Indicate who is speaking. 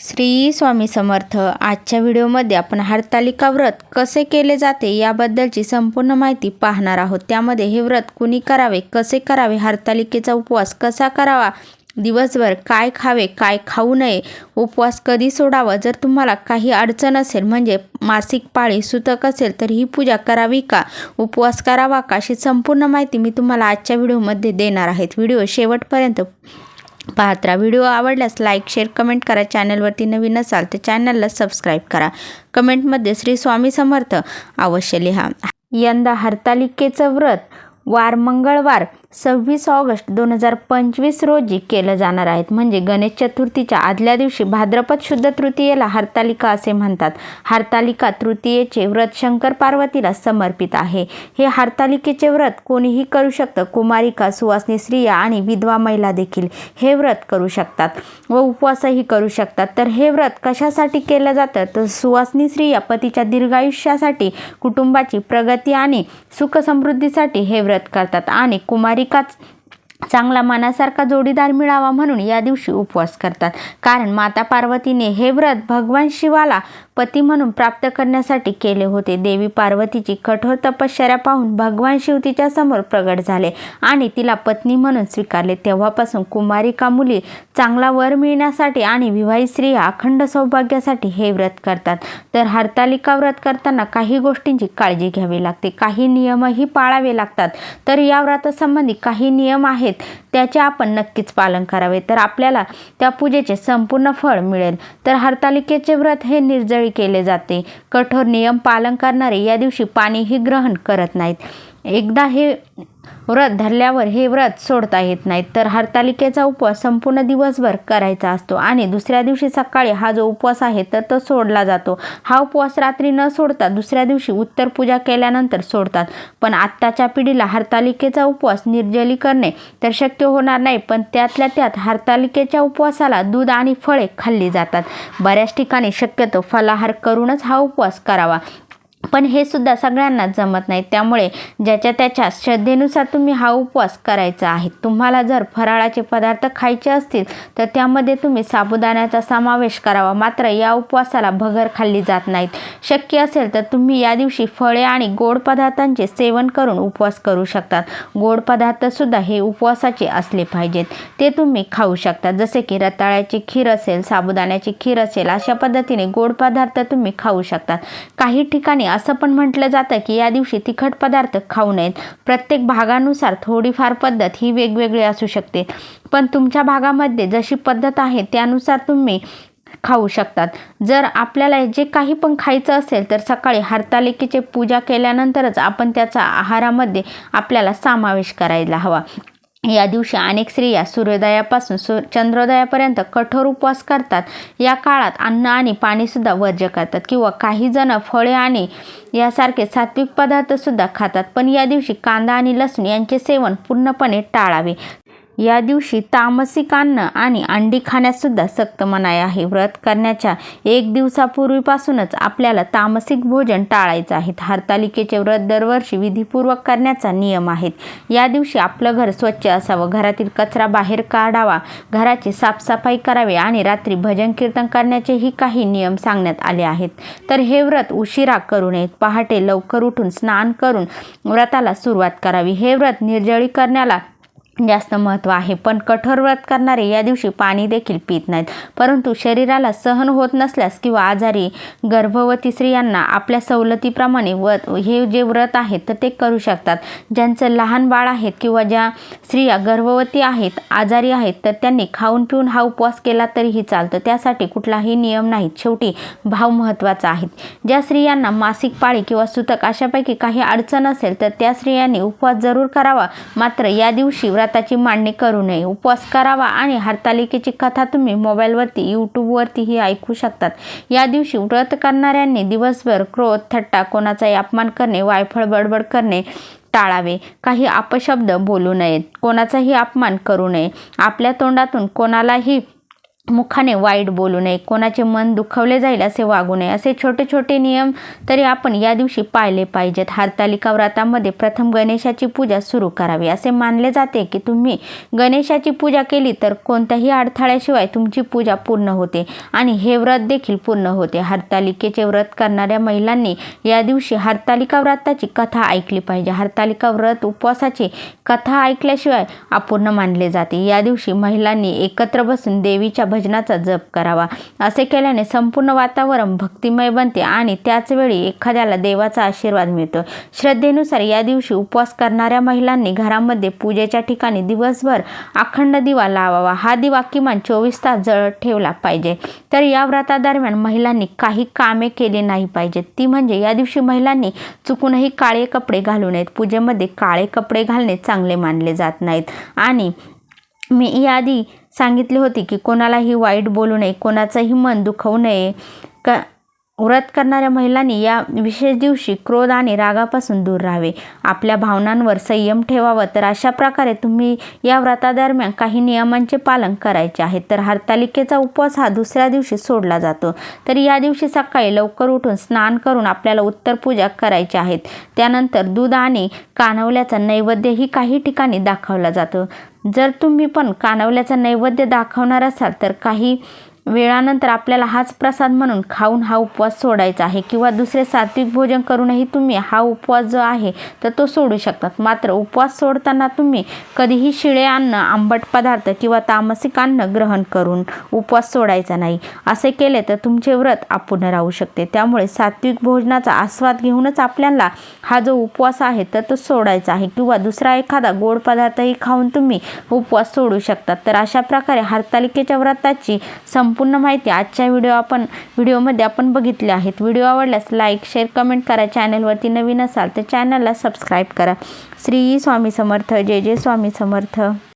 Speaker 1: श्री स्वामी समर्थ आजच्या व्हिडिओमध्ये आपण हरतालिका व्रत कसे केले जाते याबद्दलची संपूर्ण माहिती पाहणार आहोत. त्यामध्ये हे व्रत कुणी करावे कसे करावे हरतालिकेचा उपवास कसा करावा दिवसभर काय खावे काय खाऊ नये उपवास कधी सोडावा जर तुम्हाला काही अडचण असेल म्हणजे मासिक पाळी सुतक असेल तर ही पूजा करावी का उपवास करावा का अशी संपूर्ण माहिती मी तुम्हाला आजच्या व्हिडिओमध्ये देणार आहेत. व्हिडिओ शेवटपर्यंत पाहत राहा व्हिडिओ आवडल्यास लाईक शेअर कमेंट करा. चॅनलवरती नवीन असाल तर चॅनलला सबस्क्राईब करा. कमेंटमध्ये श्री स्वामी समर्थ अवश्य लिहा. यंदा हरतालिकेचं व्रत वार मंगळवार सव्वीस ऑगस्ट दोन हजार पंचवीस रोजी केलं जाणार आहेत म्हणजे गणेश चतुर्थीच्या आदल्या दिवशी भाद्रपद शुद्ध तृतीयेला हरतालिका असे म्हणतात. हरतालिका तृतीयेचे व्रत शंकर पार्वतीला समर्पित आहे. हे हरतालिकेचे व्रत कोणीही करू शकतं. कुमारिका सुवासनी स्त्रिया आणि विधवा महिला देखील हे व्रत करू शकतात व उपवासही करू शकतात. तर हे व्रत कशासाठी केलं जातं? तर सुवासनी स्त्रिया पतीच्या दीर्घायुष्यासाठी कुटुंबाची प्रगती आणि सुख समृद्धीसाठी हे व्रत करतात. आणि कुमारिकाच चांगला मनासारखा जोडीदार मिळावा म्हणून या दिवशी उपवास करतात. कारण माता पार्वतीने हे व्रत भगवान शिवाला पती म्हणून प्राप्त करण्यासाठी केले होते. देवी पार्वतीची कठोर तपश्चर्या पाहून भगवान शिव तिच्या समोर प्रगट झाले आणि तिला पत्नी म्हणून स्वीकारले. तेव्हापासून कुमारिका मुली चांगला वर मिळण्यासाठी आणि विवाहित स्त्रिया अखंड सौभाग्यासाठी हे व्रत करतात. तर हरतालिका व्रत करताना काही गोष्टींची काळजी घ्यावी लागते. काही नियमही पाळावे लागतात. तर या व्रतासंबंधी काही नियम आहेत त्याचे आपण नक्कीच पालन करावे. तर आपल्याला त्या पूजेचे संपूर्ण फळ मिळेल. तर हरतालिकेचे व्रत हे निर्जळी केले जाते. कठोर नियम पालन करणारे या दिवशी पाणीही ग्रहण करत नाहीत. एकदा हे व्रत धरल्यावर हे व्रत सोडता येत नाही तर हरतालिकेचा उपवास संपूर्ण दिवसभर करायचा असतो आणि दुसऱ्या दिवशी सकाळी हा जो उपवास आहे तर तो सोडला जातो. हा उपवास रात्री न सोडता दुसऱ्या दिवशी उत्तर पूजा केल्यानंतर सोडतात. पण आत्ताच्या पिढीला हरतालिकेचा उपवास निर्जली करणे तर शक्य होणार नाही पण त्यातल्या त्यात हरतालिकेच्या उपवासाला दूध आणि फळे खाल्ली जातात. बऱ्याच ठिकाणी शक्यतो फलाहार करूनच हा उपवास करावा. पण हे सुद्धा सगळ्यांना जमत नाही. त्यामुळे ज्याच्या त्याच्या श्रद्धेनुसार तुम्ही हा उपवास करायचा आहे. तुम्हाला जर फराळाचे पदार्थ खायचे असतील तर त्यामध्ये तुम्ही साबुदाण्याचा समावेश करावा. मात्र या उपवासाला भगर खाल्ली जात नाहीत. शक्य असेल तर तुम्ही या दिवशी फळे आणि गोड पदार्थांचे सेवन करून उपवास करू शकतात. गोड पदार्थसुद्धा हे उपवासाचे असले पाहिजेत. ते तुम्ही खाऊ शकता. जसे की रताळ्याची खीर असेल साबुदाण्याची खीर असेल अशा पद्धतीने गोड पदार्थ तुम्ही खाऊ शकतात. काही ठिकाणी असं पण म्हटलं जातं की या दिवशी तिखट पदार्थ खाऊ नयेत. प्रत्येक भागानुसार थोडीफार पद्धत ही वेगवेगळी असू शकते. पण तुमच्या भागामध्ये जशी पद्धत आहे त्यानुसार तुम्ही खाऊ शकतात. जर आपल्याला जे काही पण खायचं असेल तर सकाळी हरतालिकेची पूजा केल्यानंतरच आपण त्याचा आहारामध्ये आपल्याला समावेश करायला हवा. या दिवशी अनेक स्त्रिया सूर्योदयापासून सु चंद्रोदयापर्यंत कठोर उपवास करतात. या काळात अन्न आणि पाणीसुद्धा वर्ज्य करतात किंवा काही जण फळे आणि यासारखे सात्विक पदार्थसुद्धा खातात. पण या दिवशी कांदा आणि लसूण यांचे सेवन पूर्णपणे टाळावे. या दिवशी तामसिक अन्न आणि अंडी खाण्यासुद्धा सक्त मनाई आहे. व्रत करण्याच्या एक दिवसापूर्वीपासूनच आपल्याला तामसिक भोजन टाळायचं आहे. हरतालिकेचे व्रत दरवर्षी विधीपूर्वक करण्याचा नियम आहेत. या दिवशी आपलं घर स्वच्छ असावं. घरातील कचरा बाहेर काढावा. घराची साफसफाई करावी आणि रात्री भजन कीर्तन करण्याचेही काही नियम सांगण्यात आले आहेत. तर हे व्रत उशिरा करू नयेत. पहाटे लवकर उठून स्नान करून व्रताला सुरुवात करावी. हे व्रत निर्जळी करण्याला जास्त महत्त्व आहे. पण कठोर व्रत करणारे या दिवशी पाणी देखील पित नाहीत. परंतु शरीराला सहन होत नसल्यास किंवा आजारी गर्भवती स्त्रियांना आपल्या सवलतीप्रमाणे व हे जे व्रत आहेत तर ते करू शकतात. ज्यांचं लहान बाळ आहेत किंवा ज्या स्त्रिया गर्भवती आहेत आजारी आहेत तर त्यांनी खाऊन पिऊन हा उपवास केला तरीही चालतं. त्यासाठी कुठलाही नियम नाहीत. शेवटी भाव महत्त्वाचा आहे ज्या स्त्रियांना मासिक पाळी किंवा सुतक अशापैकी काही अडचण असेल तर त्या स्त्रियांनी उपवास जरूर करावा. मात्र या दिवशी व्रत व्रताची मांडणी करू नये. उपवास करावा आणि हरतालिकेची कथा तुम्ही मोबाईलवरती यूट्यूबवरतीही ऐकू शकतात. या दिवशी व्रत करणाऱ्यांनी दिवसभर क्रोध थट्टा कोणाचाही अपमान करणे वायफळ बडबड करणे टाळावे. काही अपशब्द बोलू नयेत. कोणाचाही अपमान करू नये. आपल्या तोंडातून कोणालाही मुखाने वाईट बोलू नये कोणाचे मन दुखवले जाईल असे वागू नये असे छोटे छोटे नियम तरी आपण या दिवशी पाळले पाहिजेत. हरतालिका व्रतामध्ये प्रथम गणेशाची पूजा सुरू करावी. असे मानले जाते की तुम्ही गणेशाची पूजा केली तर कोणत्याही अडथळ्याशिवाय तुमची पूजा पूर्ण होते आणि हे व्रत देखील पूर्ण होते. हरतालिकेचे व्रत करणाऱ्या महिलांनी या दिवशी हरतालिका व्रताची कथा ऐकली पाहिजे. हरतालिका व्रत उपवासाची कथा ऐकल्याशिवाय अपूर्ण मानले जाते. या दिवशी महिलांनी एकत्र बसून देवीच्या भजनाचा जप करावा. असे केल्याने संपूर्ण वातावरण भक्तिमय बनते आणि त्याच वेळी एखाद्याला देवाचा आशीर्वाद मिळतो. श्रद्धेनुसार या दिवशी उपवास करणाऱ्या महिलांनी घरामध्ये पूजेच्या ठिकाणी दिवसभर अखंड दिवा लावावा. हा दिवा किमान चोवीस तास जळत ठेवला पाहिजे. तर या व्रतादरम्यान महिलांनी काही कामे केली नाही पाहिजेत. ती म्हणजे या दिवशी महिलांनी चुकूनही काळे कपडे घालू नयेत. पूजेमध्ये काळे कपडे घालणे चांगले मानले जात नाहीत. आणि मी याआधी सांगितले होते की कोणालाही वाईट बोलू नये कोणाचंही मन दुखवू नये. क व्रत करणाऱ्या महिलांनी या विशेष दिवशी क्रोध आणि रागापासून दूर राहावे. आपल्या भावनांवर संयम ठेवावं. तर अशा प्रकारे तुम्ही या व्रतादरम्यान काही नियमांचे पालन करायचे आहे. तर हरतालिकेचा उपवास हा दुसऱ्या दिवशी सोडला जातो. तर या दिवशी सकाळी लवकर उठून स्नान करून आपल्याला उत्तर पूजा करायची आहेत त्यानंतर दूध आणि कानवल्याचा नैवेद्यही काही ठिकाणी दाखवला जातो. जर तुम्ही पण कानवल्याचा नैवेद्य दाखवणार असाल तर काही वेळानंतर आपल्याला हाच प्रसाद म्हणून खाऊन हा उपवास सोडायचा आहे किंवा दुसरे सात्विक भोजन करूनही तुम्ही हा उपवास जो आहे तर तो सोडू शकतात. मात्र उपवास सोडताना तुम्ही कधीही शिळे अन्न आंबट पदार्थ किंवा तामसिक अन्न ग्रहण करून उपवास सोडायचा नाही. असे केले तर तुमचे व्रत अपूर्ण राहू शकते. त्यामुळे सात्विक भोजनाचा आस्वाद घेऊनच आपल्याला हा जो उपवास आहे तर तो सोडायचा आहे किंवा दुसरा एखादा गोड पदार्थही खाऊन तुम्ही उपवास सोडू शकतात. तर अशा प्रकारे हरतालिकेच्या व्रताची संपूर्ण माहिती आजच्या व्हिडिओ आपण व्हिडिओमध्ये आपण बघितले आहेत. व्हिडिओ आवडल्यास लाईक शेअर कमेंट करा. चॅनलवरती नवीन असाल तर चॅनलला सबस्क्राईब करा. श्री स्वामी समर्थ. जय जय स्वामी समर्थ.